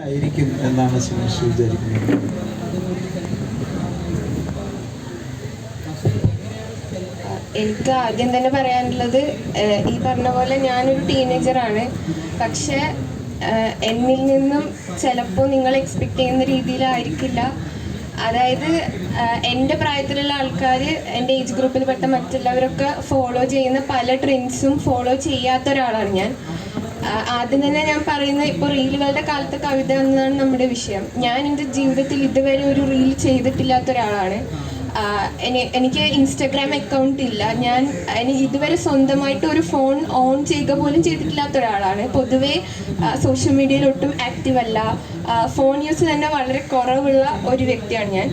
ആയിരിക്കും എന്നാണ് സുമേഷ് വിചാരിക്കുന്നത്. എനിക്ക് ആദ്യം തന്നെ പറയാനുള്ളത് ഈ പറഞ്ഞ പോലെ ഞാനൊരു ടീനേജറാണ്. പക്ഷെ എന്നിൽ നിന്നും ചിലപ്പോൾ നിങ്ങൾ എക്സ്പെക്ട് ചെയ്യുന്ന രീതിയിലായിരിക്കില്ല. അതായത് എന്റെ പ്രായത്തിലുള്ള ആൾക്കാർ എന്റെ ഏജ് ഗ്രൂപ്പിൽപ്പെട്ട മറ്റുള്ളവരൊക്കെ ഫോളോ ചെയ്യുന്ന പല ട്രെൻഡ്സും ഫോളോ ചെയ്യാത്ത ഒരാളാണ് ഞാൻ. ആദ്യം തന്നെ ഞാൻ പറയുന്നത് ഇപ്പോൾ റീലുകളുടെ കാലത്തെ കവിത എന്നതാണ് നമ്മുടെ വിഷയം. ഞാൻ എന്റെ ജീവിതത്തിൽ ഇതുവരെ ഒരു റീൽ ചെയ്തിട്ടില്ലാത്ത ഒരാളാണ്. എനിക്ക് ഇൻസ്റ്റഗ്രാം അക്കൗണ്ട് ഇല്ല. ഞാൻ ഇതുവരെ സ്വന്തമായിട്ട് ഒരു ഫോൺ ഓൺ ചെയ്യുക പോലും ചെയ്തിട്ടില്ലാത്ത ഒരാളാണ്. പൊതുവേ സോഷ്യൽ മീഡിയയിൽ ഒട്ടും ആക്റ്റീവ് അല്ല. ഫോൺ യൂസ് തന്നെ വളരെ കുറവുള്ള ഒരു വ്യക്തിയാണ് ഞാൻ.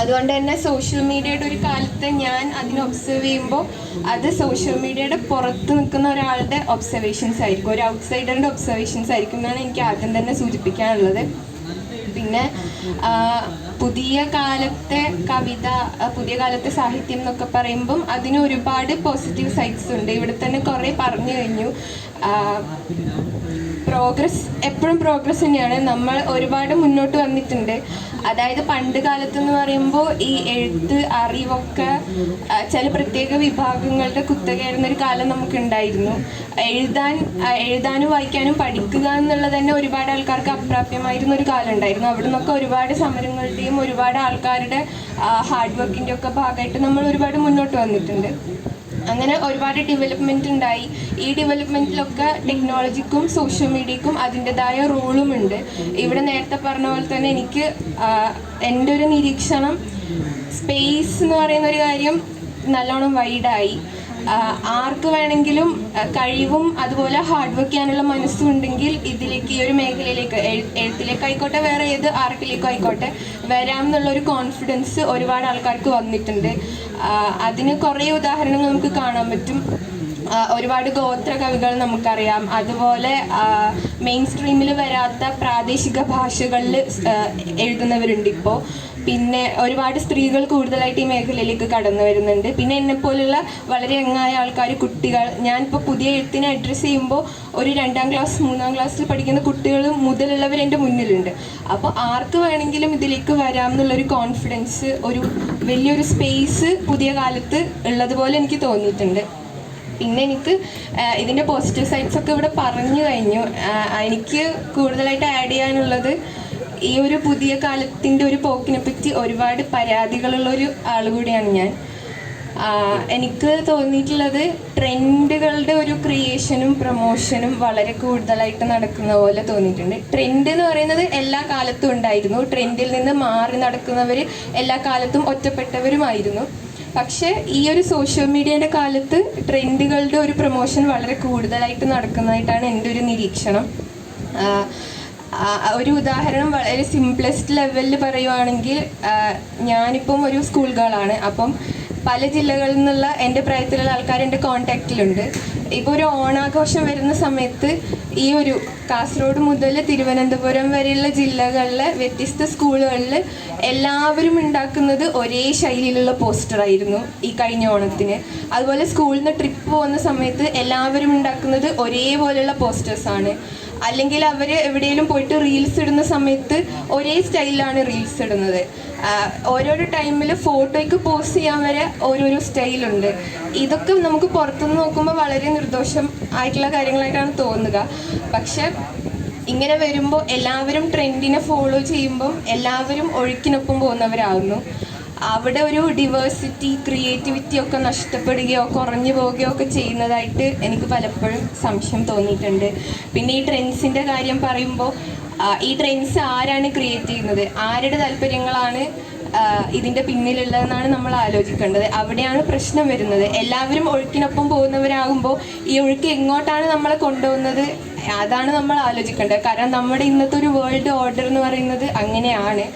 അതുകൊണ്ട് തന്നെ സോഷ്യൽ മീഡിയയുടെ ഒരു കാലത്ത് ഞാൻ അതിനെ ഒബ്സർവ് ചെയ്യുമ്പോൾ അത് സോഷ്യൽ മീഡിയയുടെ പുറത്ത് നിൽക്കുന്ന ഒരാളുടെ ഒബ്സർവേഷൻസ് ആയിരിക്കും. ഒരു ഔട്ട്സൈഡറിന്റെ ഒബ്സർവേഷൻസ് ആയിരിക്കും എന്നാണ് എനിക്ക് ആദ്യം തന്നെ സൂചിപ്പിക്കാനുള്ളത്. പിന്നെ പുതിയ കാലത്തെ കവിത പുതിയ കാലത്തെ സാഹിത്യം എന്നൊക്കെ പറയുമ്പം അതിന് ഒരുപാട് പോസിറ്റീവ് സൈഡ്സ് ഉണ്ട്. ഇവിടെ തന്നെ കുറേ പറഞ്ഞു കഴിഞ്ഞു. പ്രോഗ്രസ് എപ്പോഴും പ്രോഗ്രസ് തന്നെയാണ്. നമ്മൾ ഒരുപാട് മുന്നോട്ട് വന്നിട്ടുണ്ട്. അതായത് പണ്ട് കാലത്ത് എന്ന് പറയുമ്പോൾ ഈ എഴുത്ത് അറിവൊക്കെ ചില പ്രത്യേക വിഭാഗങ്ങളുടെ കുത്തകയായിരുന്ന ഒരു കാലം നമുക്ക് ഉണ്ടായിരുന്നു എഴുതാൻ എഴുതാനും വായിക്കാനും പഠിക്കുക എന്നുള്ളത് തന്നെ ഒരുപാട് ആൾക്കാർക്ക് അപ്രാപ്യമായിരുന്ന ഒരു കാലം ഉണ്ടായിരുന്നു അവിടെ നിന്നൊക്കെ ഒരുപാട് സമരങ്ങളുടെയും ഒരുപാട് ആൾക്കാരുടെ ഹാർഡ് വർക്കിന്റെ ഒക്കെ ഭാഗമായിട്ട് നമ്മൾ ഒരുപാട് മുന്നോട്ട് വന്നിട്ടുണ്ട്. അങ്ങനെ ഒരുപാട് ഡെവലപ്മെന്റ് ഉണ്ടായി. ഈ ഡെവലപ്മെന്റിലൊക്കെ ടെക്നോളജിക്കും സോഷ്യൽ മീഡിയക്കും അതിന്റെതായ റോളും ഉണ്ട് ഇവിടെ നേരത്തെ പറഞ്ഞ പോലെ തന്നെ എനിക്ക് എന്റെ ഒരു നിരീക്ഷണം സ്പേസ് എന്ന് പറയുന്ന ഒരു കാര്യം നല്ലോണം വൈഡായി ആർക്ക് വേണമെങ്കിലും കഴിവും അതുപോലെ ഹാർഡ് വർക്ക് ചെയ്യാനുള്ള മനസ്സും ഉണ്ടെങ്കിൽ ഇതിലേക്ക് ഈ ഒരു മേഖലയിലേക്ക് എഴു- എഴുത്തിലേക്ക് ആയിക്കോട്ടെ വേറെ ഏത് ആർട്ടിലേക്കും ആയിക്കോട്ടെ വരാം എന്നുള്ളൊരു കോൺഫിഡൻസ് ഒരുപാട് ആൾക്കാർക്ക് വന്നിട്ടുണ്ട്. അതിന് കുറേ ഉദാഹരണങ്ങൾ നമുക്ക് കാണാൻ പറ്റും. ഒരുപാട് ഗോത്ര കവികൾ നമുക്കറിയാം. അതുപോലെ മെയിൻ സ്ട്രീമിൽ വരാത്ത പ്രാദേശിക ഭാഷകളിൽ എഴുതുന്നവരുണ്ട് ഇപ്പോൾ പിന്നെ ഒരുപാട് സ്ത്രീകൾ കൂടുതലായിട്ട് ഈ മേഖലയിലേക്ക് കടന്നു വരുന്നുണ്ട്. പിന്നെ എന്നെപ്പോലുള്ള വളരെ യങ്ങായ ആൾക്കാർ കുട്ടികൾ ഞാനിപ്പോൾ പുതിയ എഴുത്തിനെ അഡ്രസ്സ് ചെയ്യുമ്പോൾ ഒരു രണ്ടാം ക്ലാസ് മൂന്നാം ക്ലാസ്സിൽ പഠിക്കുന്ന കുട്ടികൾ മുതലുള്ളവർ എന്റെ മുന്നിലുണ്ട്. അപ്പോൾ ആർക്ക് വേണമെങ്കിലും ഇതിലേക്ക് വരാം എന്നുള്ളൊരു കോൺഫിഡൻസ് ഒരു വലിയൊരു സ്പേസ് പുതിയ കാലത്ത് ഉള്ളതുപോലെ എനിക്ക് തോന്നിയിട്ടുണ്ട്. പിന്നെ എനിക്ക് ഇതിന്റെ പോസിറ്റീവ് സൈഡ്സ് ഒക്കെ ഇവിടെ പറഞ്ഞു കഴിഞ്ഞു. എനിക്ക് കൂടുതലായിട്ട് ആഡ് ചെയ്യാനുള്ളത് ഈ ഒരു പുതിയ കാലത്തിന്റെ ഒരു പോക്കിനെ പറ്റി ഒരുപാട് പരാതികളുള്ള ഒരു ആൾ കൂടിയാണ് ഞാൻ. എനിക്ക് തോന്നിയിട്ടുള്ളത് ട്രെൻഡുകളുടെ ഒരു ക്രിയേഷനും പ്രൊമോഷനും വളരെ കൂടുതലായിട്ട് നടക്കുന്ന പോലെ തോന്നിയിട്ടുണ്ട്. ട്രെൻഡ് എന്ന് പറയുന്നത് എല്ലാ കാലത്തും ഉണ്ടായിരുന്നു. ട്രെൻഡിൽ നിന്ന് മാറി നടക്കുന്നവർ എല്ലാ കാലത്തും ഒറ്റപ്പെട്ടവരുമായിരുന്നു. പക്ഷേ ഈ ഒരു സോഷ്യൽ മീഡിയയുടെ കാലത്ത് ട്രെൻഡുകളുടെ ഒരു പ്രൊമോഷൻ വളരെ കൂടുതലായിട്ട് നടക്കുന്നതായിട്ടാണ് എന്റെ ഒരു നിരീക്ഷണം. ഒരു ഉദാഹരണം വളരെ സിംപ്ലസ്റ്റ് ലെവലിൽ പറയുവാണെങ്കിൽ ഞാനിപ്പം ഒരു സ്കൂൾ ഗേളാണ് അപ്പം പല ജില്ലകളിൽ നിന്നുള്ള എന്റെ പ്രായത്തിലുള്ള ആൾക്കാർ എന്റെ കോണ്ടാക്റ്റിലുണ്ട് ഇപ്പോൾ ഒരു ഓണാഘോഷം വരുന്ന സമയത്ത് ഈ ഒരു കാസർഗോഡ് മുതൽ തിരുവനന്തപുരം വരെയുള്ള ജില്ലകളിലെ വ്യത്യസ്ത സ്കൂളുകളിൽ എല്ലാവരും ഉണ്ടാക്കുന്നത് ഒരേ ശൈലിയിലുള്ള പോസ്റ്ററായിരുന്നു ഈ കഴിഞ്ഞ ഓണത്തിന്. അതുപോലെ സ്കൂളിൽ നിന്ന് ട്രിപ്പ് പോകുന്ന സമയത്ത് എല്ലാവരും ഉണ്ടാക്കുന്നത് ഒരേപോലെയുള്ള പോസ്റ്റേഴ്സാണ്. അല്ലെങ്കിൽ അവർ എവിടെയെങ്കിലും പോയിട്ട് റീൽസ് ഇടുന്ന സമയത്ത് ഒരേ സ്റ്റൈലിലാണ് റീൽസ് ഇടുന്നത്. ഓരോരോ ടൈമിൽ ഫോട്ടോയ്ക്ക് പോസ് ചെയ്യാൻ വരെ ഓരോരോ സ്റ്റൈലുണ്ട്. ഇതൊക്കെ നമുക്ക് പുറത്തുനിന്ന് നോക്കുമ്പോൾ വളരെ നിർദോഷം ആയിട്ടുള്ള കാര്യങ്ങളായിട്ടാണ് തോന്നുക. പക്ഷെ ഇങ്ങനെ വരുമ്പോൾ എല്ലാവരും ട്രെൻഡിനെ ഫോളോ ചെയ്യുമ്പം എല്ലാവരും ഒഴുക്കിനൊപ്പം പോകുന്നവരാകുന്നു. അവിടെ ഒരു ഡിവേഴ്സിറ്റി ക്രിയേറ്റിവിറ്റി ഒക്കെ നഷ്ടപ്പെടുകയോ കുറഞ്ഞു പോവുകയോ ഒക്കെ ചെയ്യുന്നതായിട്ട് എനിക്ക് പലപ്പോഴും സംശയം തോന്നിയിട്ടുണ്ട്. പിന്നെ ഈ ട്രെൻഡ്സിന്റെ കാര്യം പറയുമ്പോൾ ഈ ട്രെൻഡ്സ് ആരാണ് ക്രിയേറ്റ് ചെയ്യുന്നത്? ആരുടെ താല്പര്യങ്ങളാണ് ഇതിന്റെ പിന്നിലുള്ളതെന്നാണ് നമ്മൾ ആലോചിക്കേണ്ടത്. അവിടെയാണ് പ്രശ്നം വരുന്നത്. എല്ലാവരും ഒഴുക്കിനൊപ്പം പോകുന്നവരാകുമ്പോൾ ഈ ഒഴുക്ക് എങ്ങോട്ടാണ് നമ്മളെ കൊണ്ടുപോകുന്നത്? അതാണ് നമ്മൾ ആലോചിക്കേണ്ടത്. കാരണം നമ്മുടെ ഇന്നത്തെ ഒരു വേൾഡ് ഓർഡർ എന്ന് പറയുന്നത് അങ്ങനെയാണ്.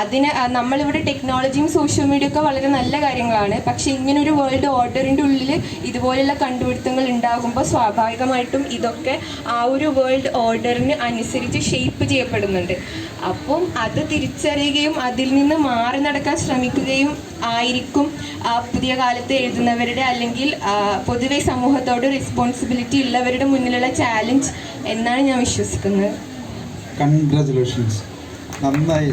അതിന് നമ്മളിവിടെ ടെക്നോളജിയും സോഷ്യൽ മീഡിയ ഒക്കെ വളരെ നല്ല കാര്യങ്ങളാണ്. പക്ഷെ ഇങ്ങനെ ഒരു വേൾഡ് ഓർഡറിന്റെ ഉള്ളിൽ ഇതുപോലെയുള്ള കണ്ടുപിടുത്തങ്ങൾ ഉണ്ടാകുമ്പോൾ സ്വാഭാവികമായിട്ടും ഇതൊക്കെ ആ ഒരു വേൾഡ് ഓർഡറിന് അനുസരിച്ച് ഷേപ്പ് ചെയ്യപ്പെടുന്നുണ്ട്. അപ്പം അത് തിരിച്ചറിയുകയും അതിൽ നിന്ന് മാറി നടക്കാൻ ശ്രമിക്കുകയും ആയിരിക്കും പുതിയ കാലത്ത് എഴുതുന്നവരുടെ അല്ലെങ്കിൽ പൊതുവെ സമൂഹത്തോട് റെസ്പോൺസിബിലിറ്റി ഉള്ളവരുടെ മുന്നിലുള്ള ചാലഞ്ച് എന്നാണ് ഞാൻ വിശ്വസിക്കുന്നത്. കൺഗ്രാജുലേഷൻസ് നന്നായി